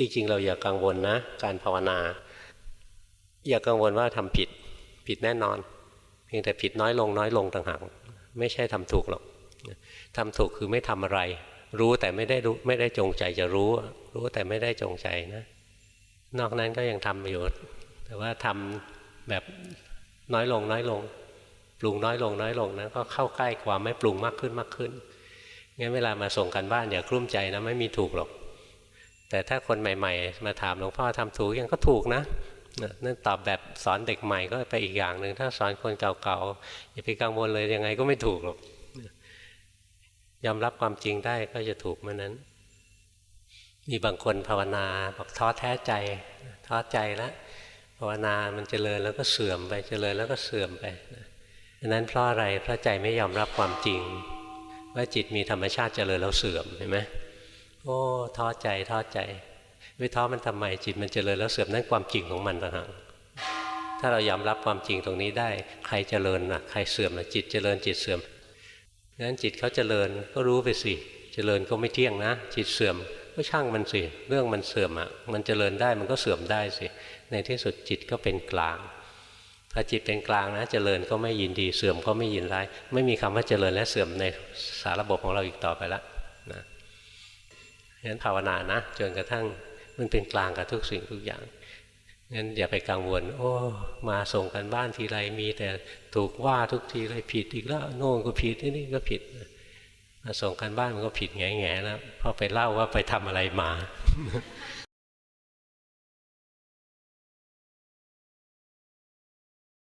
จริง ๆ เราอย่ากังวลนะ การภาวนา อย่ากังวลว่าทำผิดผิดแน่นอน เพียงแต่ผิดน้อยลงน้อยลงต่างหากไม่ใช่ทำถูกหรอกทำถูกคือไม่ทำอะไร รู้แต่ไม่ได้รู้ไม่ได้จงใจจะรู้ รู้แต่ไม่ได้จงใจนะ นอกนั้นก็ยังทำอยู่แต่ว่าทำแบบน้อยลงน้อยลง ปรุงน้อยลงน้อยลงนะก็เข้าใกล้ความไม่ปรุงมากขึ้นมากขึ้นงั้นเวลามาส่งกันบ้านอย่ากลุ้มใจนะไม่มีถูกหรอก แต่ถ้าคนใหม่ ๆ มาถามหลวงพ่อทำถูกยังก็ถูกนะนั่นตอบแบบสอนเด็กใหม่ก็ไปอีกอย่างหนึ่งถ้าสอนคนเก่าๆอย่าไปกังวลเลยยังไงก็ไม่ถูกหรอกยอมรับความจริงได้ก็จะถูกเมื่อนั้น มีบางคนภาวนาบอกท้อแท้ใจท้อใจแล้วภาวนามันเจริญแล้วก็เสื่อมไปเจริญแล้วก็เสื่อมไปดังนั้นเพราะอะไรเพราะใจไม่ยอมรับความจริง ว่าจิตมีธรรมชาติเจริญแล้วเสื่อมเห็นไหม โอ้ท้อใจท้อใจไม่ท้อมันทำไมจิตมันเจริญแล้วเสื่อมนั่นความจริงของมันต่างหากถ้าเรายอมรับความจริงตรงนี้ได้ ใครเจริญนะใครเสื่อมนะจิตเจริญจิตเสื่อมงั้นจิตเขาเจริญก็รู้ไปสิ เจริญก็ไม่เที่ยงนะ จิตเสื่อมก็ช่างมันสิ เรื่องมันเสื่อมอะ มันเจริญได้มันก็เสื่อมได้สิ ในที่สุดจิตก็เป็นกลาง ถ้าจิตเป็นกลางนะ เจริญก็ไม่ยินดีเสื่อมก็ไม่ยินร้าย ไม่มีคำว่าเจริญและเสื่อมในสารระบบของเราอีกต่อไปล้วนะ ฉะนั้นภาวนานะจนกระทั่งมันเป็นกลางกับทุกสิ่งทุกอย่างงั้นอย่าไปกังวล โอ้ มาส่งกันบ้านทีไรมีแต่ถูกว่าทุกทีเลยผิดอีกแล้วโน่นก็ผิดนี่ก็ผิดมาส่งกันบ้านมันก็ผิดแง่ๆแล้วพอไปเล่าว่าไปทำอะไรมา